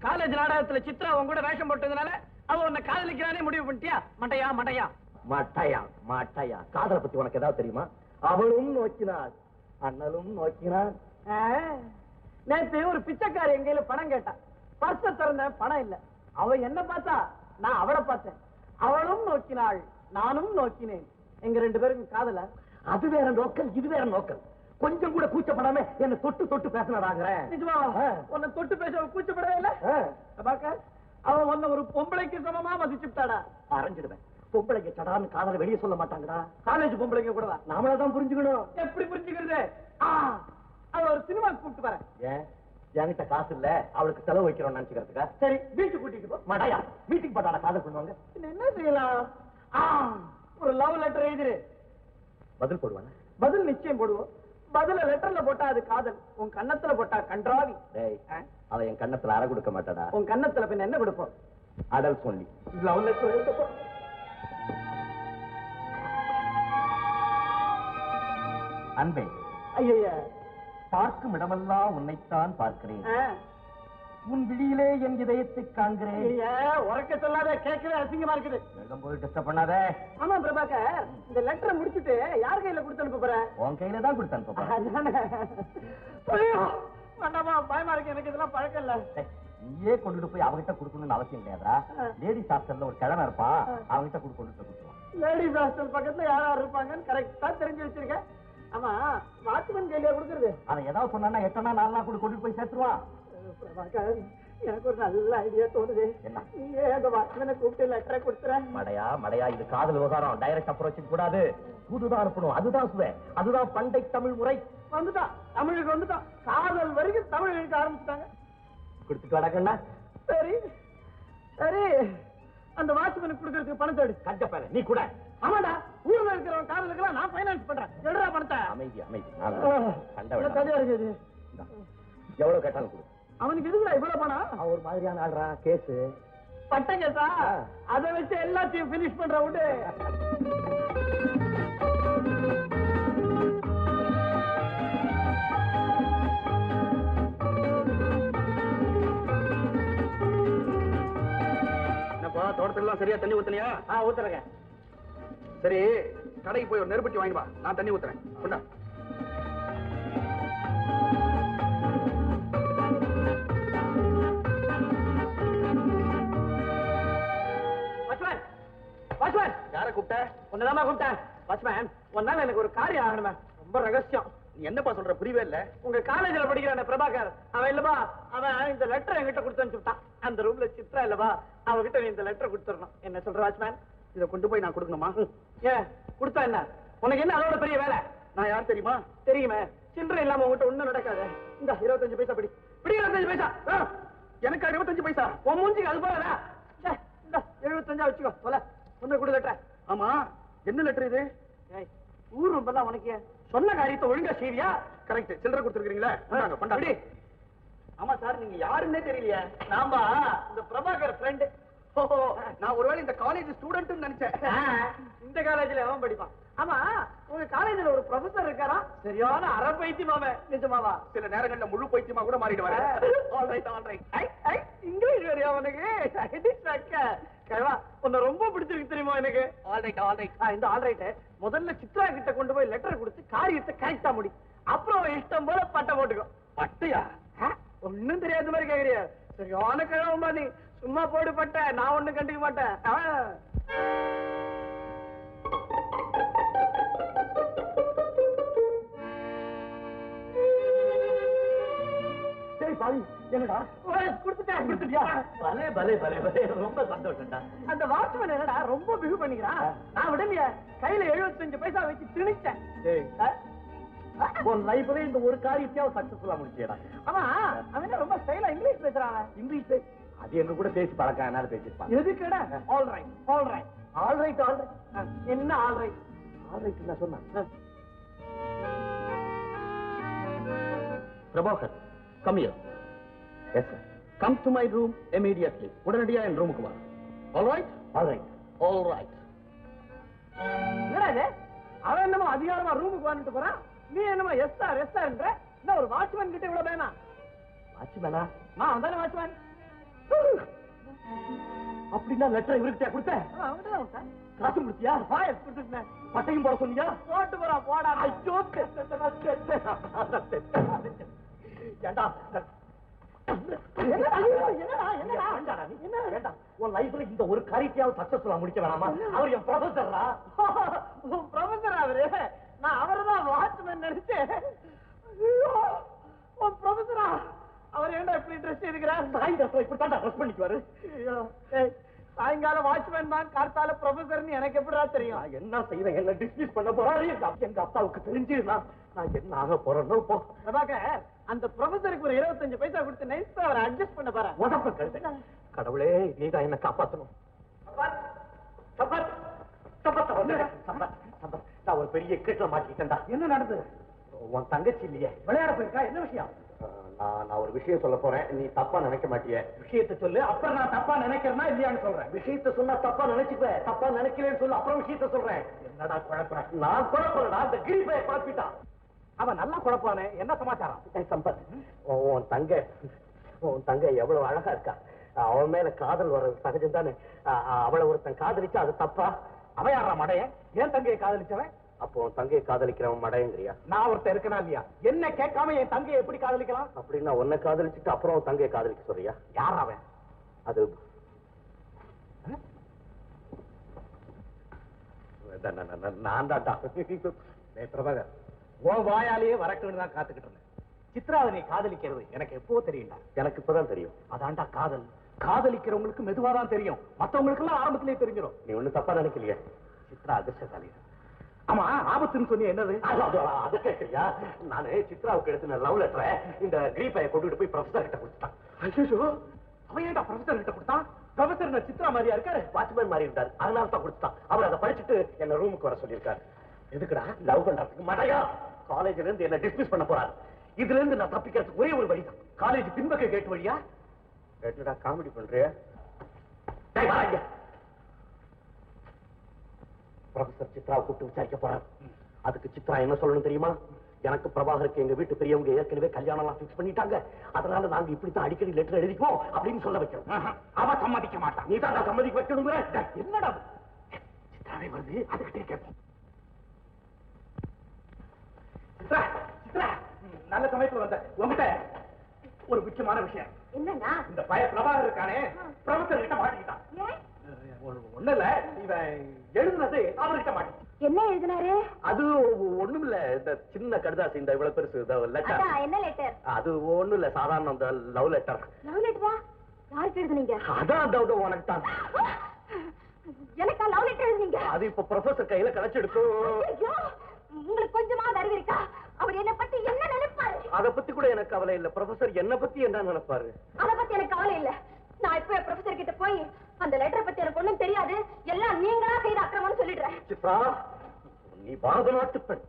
College நாடகத்துல சித்ரா உன் கூட வேஷம் போட்டதுனால அவ உன்னை காதலிக்கிறானே முடிவு பண்ணிட்டியா? மட்டையா மட்டையா மாட்டாயா மாட்டாயா. காதலை பத்தி உனக்கு ஏதாவது தெரியுமா? அவளும் நோக்கினாள் அண்ணலும் நோக்கினான் ஆ, நேத்து ஒரு பிச்சைக்காரி என் கையில பணம் கேட்டா. பர்ஸ திறந்த பணம் இல்ல. அவ என்ன பார்த்தா? நான் அவளை பார்த்தேன். அவளும் நோக்கினாள் நானும் நோக்கினேன். எங்க ரெண்டு பேருக்கும் காதல? அது வேற நோக்கல் இது வேற நோக்கல். கொஞ்சம் கூட கூச்சப்படாம என்ன தொட்டு தொட்டு பேசினடாங்கிறேன் நிஜமா. உன்னை தொட்டு பேச கூச்சப்படவே இல்ல? பாக்க அவ உன்னை ஒரு பொம்பளைக்கு சமமா மதிச்சுட்டாடா. அரைஞ்சிடுவேன். பொம்பளைங்க சடான்னு காதலை வெளியே சொல்ல மாட்டாங்கடா. காலேஜ் பொம்பளைங்க கூட வா. நாமளதான் புரிஞ்சுக்கணும். எப்படி புரிஞ்சுக்கிறது? அவ ஒரு சினிமாக்கு கூப்பிட்டு வரேன். ஏன்? என்கிட்ட காசு இல்ல. அவளுக்கு செலவு வைக்கிறோம் நினைச்சுக்கிறதுக்கா? சரி பீச்சு கூட்டிட்டு போ. மாட்டாயா மீட்டிங் போட்டாடா காதல் பண்ணுவாங்க. என்ன செய்யலாம்? ஒரு லவ் லெட்டர் எழுதிரு. பதில் போடுவாங்க பதில் நிச்சயம் போடுவோம். பதில லெட்டர்ல போட்டா அது காதல். உன் கன்னத்துல போட்டா கன்றாவி? அவ என் கண்ணத்துல அற கொடுக்க மாட்டாடா. உன் கன்னத்துல பின்ன என்ன கொடுப்போம்? அடல் சொல்லி லவ் லெட்டர் அன்பே ஐயா பார்க்கும் இடமெல்லாம் உன்னைத்தான் பார்க்கிறேன். உன் விழியிலே என் இதயத்தை காண்கிறேன். உறக்க சொல்லாத கேட்கவே அசிங்கமா இருக்குது. எழுதும் போது டிஸ்டர்ப் பண்ணாத. ஆமா பிரபாகர். இந்த லெட்டரை முடிச்சிட்டு யார் கையில கொடுத்து அனுப்ப போற? உன் கையில தான் கொடுத்து அனுப்ப போறேன். அதானே. ஐயோ, வேண்டாமா பயமா இருக்கு. எனக்கு இதெல்லாம் பழக்கம் இல்ல. நீயே கொண்டுட்டு போய் அவகிட்ட கொடுக்கணும்னு அவசியம் கிடையாதா லேடிஸ் ஹாஸ்டல்ல ஒரு கிழமை இருப்பா. அவகிட்ட கொடு போய் கொடுத்துருவான் லேடிஸ் ஹாஸ்டல் பக்கத்துல யார் யார் இருப்பாங்கன்னு கரெக்டா தெரிஞ்சு வச்சிருக்கேன் ஆமா வாட்ச்மேன் கையில கொடுக்கறது. அவன் ஏதாவது சொன்னா எட்டனா நாலு கொண்டு கொண்டு போய் சேர்த்துருவான். எனக்கு ஒரு நல்ல ஐடியா தோணுது? நீயே அந்த வாட்ச்மேனை கூப்பிட்டு லெட்டரை கொடுத்துற? மடையா மடையா இது காதல் விவகாரம். டைரக்ட் அப்ரோச் கூடாது. தூதுதான் அனுப்பணும் அதுதான் சுவை. அதுதான் பண்டை தமிழ் முறை. வந்துட்டான் தமிழுக்கு வந்துட்டான் காதல் வரைக்கும் தமிழ் எழுத ஆரம்பிச்சுட்டாங்க. கொடுத்துட்டு வடக்கண்ணா சரி. சரி. அந்த வாட்ச்மேனுக்கு கொடுக்கறதுக்கு பணத்தை எடு. கஞ்ச பேர நீ கூட. ஆமாடா. ஊர்ல இருக்கிறவன் காதலுக்கெல்லாம் நான் ஃபைனான்ஸ் பண்றேன். எடுறா பணத்தை? அமைதி அமைதி. கதையா இருக்குது. எவ்வளவு கேட்டாலும் கொடு. அவனுக்கு எதுக்குடா இவ்வளவு பணம்? அவன் ஒரு மாதிரியான ஆள்றா கேஸ். பட்ட கேசா அதை வச்சு எல்லாத்தையும் பினிஷ் பண்ற விடு என்னப்பா தோட்டத்துலாம் சரியா தண்ணி ஊத்துனியா? ஆ ஊத்துறங்க. சரி கடைக்கு போய் ஒரு நெருப்பட்டி வாங்கி வா. நான் தண்ணி ஊத்துறேன். கொண்டா யாரை கூப்பிட்ட? உன்னதாமா கூப்பிட்டேன். வாட்ச்மேன் ஒன்னால எனக்கு ஒரு காரியம் ஆகணுமே? ரொம்ப ரகசியம். நீ என்னப்பா சொல்ற? புரியவே இல்ல. உங்க காலேஜ்ல படிக்கிறான பிரபாகர் அவன் இல்லப்பா அவன் இந்த லெட்டர் என்கிட்ட கொடுத்து அனுப்பிச்சுட்டான் அந்த ரூம்ல சித்ரா இல்லப்பா அவகிட்ட நீ இந்த லெட்டர் கொடுத்துடணும். என்ன சொல்ற வாட்ச்மேன் இதை கொண்டு போய் நான் கொடுக்கணுமா? ஏன்? கொடுத்தா என்ன? உனக்கு என்ன அதோட பெரிய வேலை? நான் யார் தெரியுமா? தெரியுமே. சில்லறை இல்லாம உங்ககிட்ட ஒண்ணும் நடக்காது. இந்த இருபத்தஞ்சு பைசா பிடி. பிடி இருபத்தஞ்சு பைசா. எனக்கு அறுபத்தஞ்சு பைசா. உன் மூஞ்சிக்கு அது இந்த எழுபத்தஞ்சா வச்சுக்கோ. சொல்ல ஒண்ணு கொடு லெட்டர். ஆமா என்ன லெட்டர் இது? ஊர் ரொம்பலாம் உனக்கு? சொன்ன காரியத்தை ஒழுங்கா செய்வியா? கரெக்ட் சில்லறை கொடுத்துருக்கீங்களா ஆமா சார் நீங்க யாருன்னே தெரியலையே. நாம இந்த பிரபாகர் ஃப்ரெண்டு நான் ஒருவேளை இந்த காலேஜ் ஸ்டூடெண்ட் நினைச்சேன். இந்த காலேஜ்ல அவன் படிப்பான்? ஆமா உங்க காலேஜ்ல ஒரு ப்ரொஃபசர் இருக்காரா? சரியான அரை பைத்தியமாவே நிஜமாவா? சில நேரங்கள்ல முழு பைத்தியமா கூட மாறிடுவாரு. All right all right I கேவா உன்னை ரொம்ப பிடிச்சிருக்கு தெரியுமா எனக்கு? ஆல் ரைட் ஆல் ரைட் இந்த ஆல் ரைட் முதல்ல சித்ரா கிட்ட கொண்டு போய் லெட்டர் கொடுத்து காரியத்தை கரெக்டா முடி. அப்புறம் இஷ்டம் போல பட்டை போட்டுக்கோ. பட்டையா? ஒண்ணும் தெரியாத மாதிரி கேக்குறியா? சரியான கிழவம்பா நீ. சும்மா போடு பட்ட நான் ஒண்ணும் கண்டுக்க மாட்டேன். என்னடா? ஓய், கொடுத்துட்டேன் கொடுத்துட்டியா? பலே பலே பலே பலே. ரொம்ப சந்தோஷம்டா. அந்த வாட்ச்மேன் என்னடா ரொம்ப பிகு பண்ணிக்கிறான் நான் விடலையே கையில 75 பைசா வச்சு திணிச்சேன்? உன் லைஃப்ல இந்த ஒரு காரியத்தையும் சக்சஸ்ஃபுல்லா முடிச்சியடா. ஆமா அவன் ரொம்ப ஸ்டைலா இங்கிலீஷ் பேசுறான்? இங்கிலீஷ். அது எங்க கூட பேசி பழக்கம் என்னால பேசிருப்பான் எதுக்குடா? All right all right all right all right என்ன ஆல் ரைட் ஆல் ரைட் நான் சொன்னேன் Prabhakar come here yes sir come to my room immediately உடனடியா என் ரூமுக்கு வா all right all right all right என்னடா அவன் என்னமோ அதிகாரமா ரூமுக்கு வந்துட்டு போறான் நீ என்னமோ எஸ் சார் எஸ் சார்ன்ற என்ன ஒரு வாட்ச்மேன் கிட்ட இவ்வளவு வேணாம் வாட்ச்மேனா அவன் தானே வாட்ச்மேன் அப்படின்னா லெட்டர் இவர்கிட்ட கொடுத்தேன் அவன்தான் காசு கொடுத்தியா வாயஸ் கொடுத்துருந்தேன் பட்டையும் போட சொன்னியா போட்டு போறான் போடா ஐயோ. ஏண்டா உன் லைஃப்ல இந்த ஒரு காரியத்தையாவது சக்சஸ்ஃபுல்லா முடிக்க வேணாமா? அவர் என் ப்ரொஃபசர்ரா ப்ரொஃபசர் அவரு? நான் அவர்தான் வாட்ச்மேன் நினைச்சேன். உன் ப்ரொஃபசரா அவர் ஏன்டா இப்படி ட்ரெஸ் எடுக்கிறார்? சாயந்தரத்துல இப்படி தான் ட்ரெஸ் பண்ணிக்குவாரு. சாயங்காலம் வாட்ச்மேன் தான் கார்த்தால ப்ரொஃபசர்னு எனக்கு எப்படிடா தெரியும்? நான் என்ன செய்வேன்? என்ன டிஸ்மிஸ் பண்ண போறாரு? எங்க அப்பா- எங்க அப்பாவுக்கு தெரிஞ்சு நான் என்ன ஆக போறேன்னு போ. அந்த ப்ரொஃபசருக்கு ஒரு இருபத்தஞ்சு பைசா கொடுத்து நைஸா அவரை அட்ஜஸ்ட் பண்ண பாரு உடம்பு கழுதை கடவுளே நீதான் என்ன காப்பாத்தணும். நான் ஒரு பெரிய இக்கட்டுல மாட்டிக்கிட்டேன்டா. என்ன நடந்தது? உன் தங்கச்சி இல்லையே. விளையாட போயிருக்கா? என்ன விஷயம்? நான் நான் ஒரு விஷயம் சொல்ல போறேன். நீ தப்பா நினைக்க மாட்டிய. விஷயத்தை சொல்லு. அப்புறம் நான் தப்பா நினைக்கிறேனா இல்லையான்னு சொல்றேன். விஷயத்த சொன்னா தப்பா நினைச்சுப்ப. தப்பா நினைக்கலன்னு சொல்லு. அப்புறம் விஷயத்த சொல்றேன். என்னடா குழப்ப நான் குழப்பலடா. அந்த கிரிப்பைய குழப்பிட்டான் அவன் நல்லா குழப்பானே என்ன சமாச்சாரம்? சம்பத் உன் தங்க உன் தங்க எவ்வளவு அழகா இருக்கா. அவன் மேல காதல் வர்றது சகஜம் தானே அவளை ஒருத்தன் காதலிச்சா அது தப்பா? அவன் யாரா மடையன் ஏன் தங்கையை காதலிச்சவன்? அப்போ தங்கையை காதலிக்கிறவன் மடையங்கிறியா? நான் ஒருத்தன் இருக்கனா இல்லையா? என்ன கேட்காம என் தங்கையை எப்படி காதலிக்கலாம்? அப்படின்னா உன்னை காதலிச்சுட்டு அப்புறம் தங்கையை காதலிக்க சொல்றியா? யார் அவன்? அது நான், டேய் பிரபாகர் உன் வாயாலேயே வரட்டும்னு தான் காத்துக்கிட்டு இருந்தேன். சித்ராவை நீ காதலிக்கிறது எனக்கு எப்போ தெரியும்டா. எனக்கு இப்பதான் தெரியும். அதான்டா காதல். காதலிக்கிறவங்களுக்கு மெதுவா தான் தெரியும். மத்தவங்களுக்கு எல்லாம் ஆரம்பத்திலேயே தெரிஞ்சிடும் நீ ஒண்ணு தப்பா நினைக்கலையே. சித்ரா அதிர்ஷ்டசாலி ஆமா ஆபத்துன்னு சொன்னி என்னது? அது, கேட்கறியா நானு சித்ராவுக்கு எடுத்து லவ் லெட்டரை இந்த கிரீப்பைய கொண்டுட்டு போய் ப்ரொஃபசர் கிட்ட கொடுத்துட்டான். ஐயோ அவன் ஏன்டா ப்ரொஃபசர் கிட்ட கொடுத்தான்? ப்ரொஃபசர் நான் சித்ரா மாதிரியா இருக்காரு? வாட்ச்மேன் மாதிரி இருந்தார். அதனால தான் கொடுத்துட்டான். அவர் அதை படிச்சுட்டு என்ன ரூமுக்கு வர சொல்லியிருக்காரு. எதுக்குடா? லவ் பண்றதுக்கு மடையா? காலேஜ்ல இருந்து என்ன டிஸ்மிஸ் பண்ண போறாரு. இதுல இருந்து நான் தப்பிக்கிறதுக்கு ஒரே ஒரு வழிதான். காலேஜ் பின்பக்க கேட்டு வழியா? என்னடா காமெடி பண்றியா. ப்ரொஃபசர் சித்ராவை கூப்பிட்டு விசாரிக்க போறாரு. அதுக்கு சித்ரா என்ன சொல்லணும் தெரியுமா? எனக்கு பிரபாகருக்கு எங்க வீட்டு பெரியவங்க ஏற்கனவே கல்யாணம் எல்லாம் ஃபிக்ஸ் பண்ணிட்டாங்க. அதனால நாங்க இப்படித்தான் அடிக்கடி லெட்டர் எழுதிக்குவோம் அப்படின்னு சொல்ல வைக்கணும் ஆஹா, அவ சம்மதிக்க மாட்டான் நீ தான் சம்மதிக்க வைக்கணுங்கிற? என்னடா? சித்ராவே வருது அதுகிட்டே கேட்போம். சித்ரா சித்ரா நல்ல சமயத்துல வந்த. உங்ககிட்ட ஒரு முக்கியமான விஷயம். என்னன்னா இந்த பய பிரபாகர் இருக்கானே ப்ரொஃபசர் கிட்ட மாட்டிக்கிட்டான். ஏன்? ஒண்ணு இல்ல இவன் எழுதுனது அவர்கிட்ட என்ன எழுதினாரு? அது ஒண்ணும் இல்ல இந்த சின்ன கடுதாசி இந்த இவ்வளவு பெருசு லெட்டர் என்ன லெட்டர் அது ஒண்ணும் இல்ல சாதாரண லவ் லெட்டர் லவ் லெட்டரா யாருக்கு எழுதுனீங்க? அதான் அந்த உனக்கு தான். எனக்கா லவ் லெட்டர் எழுதுனீங்க? அது இப்ப ப்ரொஃபசர் கையில கிடைச்செடுக்கும் உங்களுக்கு கொஞ்சமா அறிவு இருக்கா? அவர் என்ன பத்தி என்ன நினைப்பாரு? அத பத்தி கூட எனக்கு கவலை இல்ல. ப்ரொஃபசர் என்ன பத்தி என்ன நினைப்பாரு? அத பத்தி எனக்கு கவலை இல்ல. நான் இப்ப ப்ரொஃபசர் கிட்ட போய் அந்த லெட்டரை பத்தி எனக்கு ஒண்ணும் தெரியாது. எல்லாம் நீங்களா செய்த அக்கிரமம்னு சொல்லிடுறேன். சித்ரா நீ பாரத நாட்டு பெண்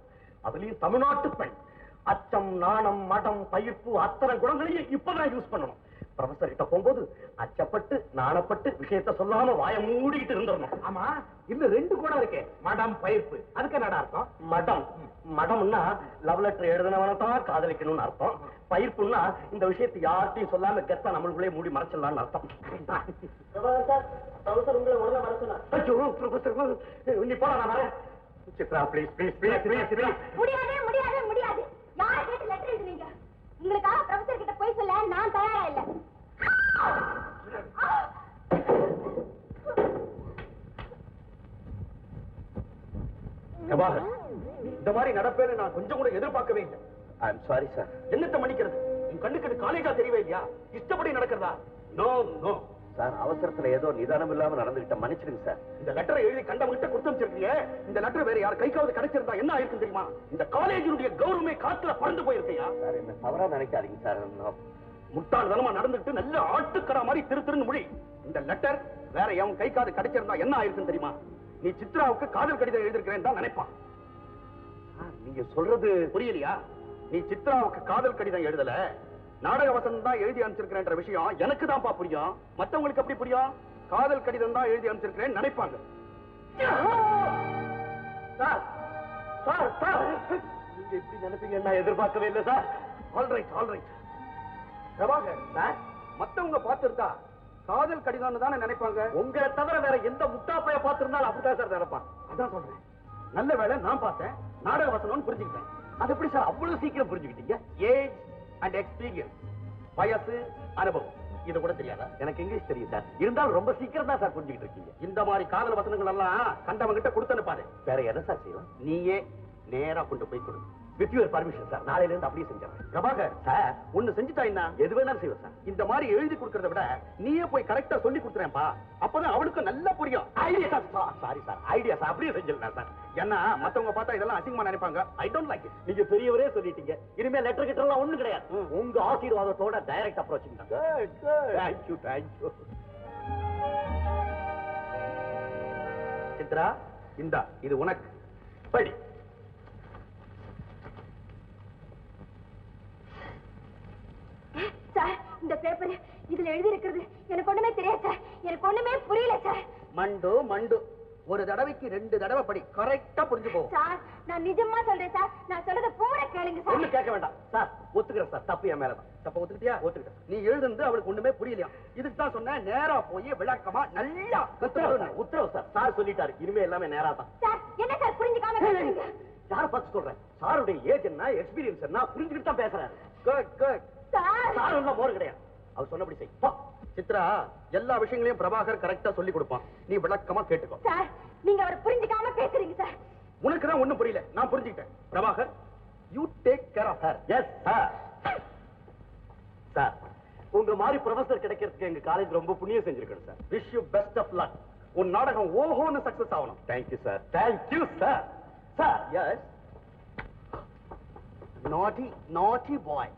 அதுலயும் தமிழ்நாட்டு பெண். அச்சம் நாணம் மடம் பயிர்ப்பு அத்தனை குணங்களையும் இப்பதான் யூஸ் பண்ணணும். ப்ரொஃபசர் கிட்ட போகும்போது அச்சப்பட்டு நாணப்பட்டு விஷயத்த சொல்லாம வாய மூடிக்கிட்டு இருந்துடணும். ஆமா இன்னும் ரெண்டு கூட இருக்கே. மடம் பயிர்ப்பு. அதுக்கு என்னடா அர்த்தம்? மடம். மடம்னா லவ் லெட்டர் எழுதினவனை தான் காதலிக்கணும்னு அர்த்தம். பயிர்ப்புன்னா இந்த விஷயத்தை யார்கிட்டயும் சொல்லாம கெத்தா நம்மளுக்குள்ளே மூடி மறைச்சிடலாம்னு அர்த்தம். நீ போடா நான் வரேன். Chitra please please please please please முடியாது முடியாது முடியாது. யார் கேட்டு லெட்டர் எழுதுனீங்க? உங்களுக்காக ப்ரொஃபசர் கிட்ட போய் சொல்ல நான் தயாரா இல்ல பிரபாகர், இந்த மாதிரி நடப்பேன்னு நான் கொஞ்சம் கூட எதிர்பார்க்கவே இல்லை. ஐம் சாரி சார் என்னத்த மன்னிக்கிறது? உன் கண்ணுக்கு அது காலேஜா தெரியவே இல்லையா? இஷ்டப்படி நடக்கிறதா? நோ நோ சார் அவசரத்துல ஏதோ நிதானம் இல்லாம நடந்துகிட்ட மன்னிச்சிடுங்க சார் இந்த லெட்டரை எழுதி கண்டவங்கிட்ட கொடுத்து வச்சிருக்கீங்க இந்த லெட்டர் வேற யார் கைக்காவது கிடைச்சிருந்தா என்ன ஆயிருக்கும் தெரியுமா? இந்த காலேஜினுடைய கௌரவமே காத்துல பறந்து போயிருக்கையா? சார் என்ன தவறா நினைக்காதீங்க சார். முட்டாள்தனமா நடந்துட்டு நல்ல ஆட்டுக்கடா மாதிரி திரு திருன்னு முடி இந்த லெட்டர் வேற எவன் கை காது கிடைச்சிருந்தா என்ன ஆயிருக்கும் தெரியுமா? நீ சித்ராவுக்கு காதல் கடிதம் எழுதிருக்கிறேன் தான் நினைப்பான். நீங்க சொல்றது புரியலையா? நீ சித்ராவுக்கு காதல் கடிதம் எழுதல நாடக வசனம் தான் எழுதி அனுப்பிச்சிருக்கிறேன்ற விஷயம் எனக்கு தான்ப்பா புரியும். மத்தவங்களுக்கு எப்படி புரியும்? காதல் கடிதம் தான் எழுதி அனுப்பிச்சிருக்கிறேன் நினைப்பாங்க. Sir sir sir. நீங்க இப்படி நினைப்பீங்க நான் எதிர்பார்க்கவே இல்லை sir. Alright alright Prabhakar sir மத்தவங்க பார்த்திருந்தா காதல் கடிதம்னு தானே நினைப்பாங்க. உங்களை தவிர வேற எந்த முட்டாப்பைய பார்த்திருந்தாலும் அப்படிதான் சார் நினைப்பான் அதான் சொல்றேன். நல்ல வேளை நான் பார்த்தேன். நாடக வசனம்னு புரிஞ்சுக்கிட்டேன். அது எப்படி சார் அவ்வளவு சீக்கிரம் புரிஞ்சுக்கிட்டீங்க? ஏஜ் அண்ட் எக்ஸ்பீரியன்ஸ் வயசு அனுபவம். இது கூட தெரியாதா? எனக்கு இங்கிலீஷ் தெரியும் சார். இருந்தாலும் ரொம்ப சீக்கிரம் தான் சார் புரிஞ்சுக்கிட்டு இருக்கீங்க. இந்த மாதிரி காதல் வசனங்கள் எல்லாம் கண்டவங்க கிட்ட கொடுத்து அனுப்பாரு வேற என்ன சார் செய்யலாம் நீயே நேரா கொண்டு போய் கொடு. வித் யுவர் பர்மிஷன் சார் நாளையில இருந்து அப்படியே செஞ்சிடறேன். பிரபாகர். சார். ஒண்ணு செஞ்சுட்டா என்ன? எது வேணாலும் செய்வேன் சார். இந்த மாதிரி எழுதி கொடுக்கறத விட நீயே போய் கரெக்டா சொல்லி கொடுத்துறேன்ப்பா. அப்பதான் அவளுக்கு நல்லா புரியும். Idea sir sorry sir idea sir அப்படியே செஞ்சிடலாம் சார் ஏன்னா மத்தவங்க பார்த்தா இதெல்லாம் அசிங்கமா நினைப்பாங்க. ஐ டோன்ட் லைக் இட் நீங்க பெரியவரே சொல்லிட்டீங்க. இனிமே லெட்டர் கிட்ட எல்லாம் ஒண்ணு கிடையாது. உங்க ஆசீர்வாதத்தோட direct approach Good, good. Thank you thank you Chitra இந்தா இது உனக்கு. படி சார் இந்த பேப்பர் இதுல எழுதி இருக்கிறது எனக்கு ஒண்ணுமே தெரியாது சார். எனக்கு ஒண்ணுமே புரியல சார். மண்டு மண்டு. ஒரு தடவைக்கு ரெண்டு தடவை படி. கரெக்டா புரிஞ்சு போகும் சார் நான் நிஜமா சொல்றேன் சார். நான் சொல்றத பூரா கேளுங்க ஒண்ணு சார் கேட்க வேண்டாம். சார் ஒத்துக்கிறேன் சார். தப்பு என் மேலதான் தப்ப ஒத்துக்கிட்டியா? ஒத்துக்கிட்டேன். நீ எழுதுனது அவளுக்கு ஒண்ணுமே புரியலையா? இதுக்கு தான் சொன்னேன் நேரா போய் விளக்கமா நல்லா உத்தரவு உத்தரவு சார். சார் சொல்லிட்டாரு. இனிமே எல்லாமே நேரா தான். சார் என்ன சார் புரிஞ்சுக்காம யார பார்த்து சொல்றேன் சாருடைய ஏஜ் என்ன எக்ஸ்பீரியன்ஸ் என்ன புரிஞ்சுக்கிட்டு தான் பேசுறாரு. Good good sir. போர் கிடையாது. அவர் சொன்னபடி செய். சித்ரா எல்லா விஷயங்களையும் பிரபாகர் கரெக்டா சொல்லி கொடுப்பான். நீ விளக்கமா கேட்டுக்கோ. சார் நீங்க அவரை புரிஞ்சுக்காம பேசுறீங்க சார். உனக்கு தான் ஒண்ணும் புரியல. நான் புரிஞ்சுக்கிட்டேன். Prabhakar you take care of her yes sir sir உங்க மாதிரி ப்ரொஃபசர் கிடைக்கிறதுக்கு எங்க காலேஜ் ரொம்ப புண்ணியம் செஞ்சிருக்கணும் sir wish you best of luck உன் நாடகம் ஓஹோன்னு சக்சஸ் ஆகணும். Thank you sir thank you sir sir yes naughty naughty boy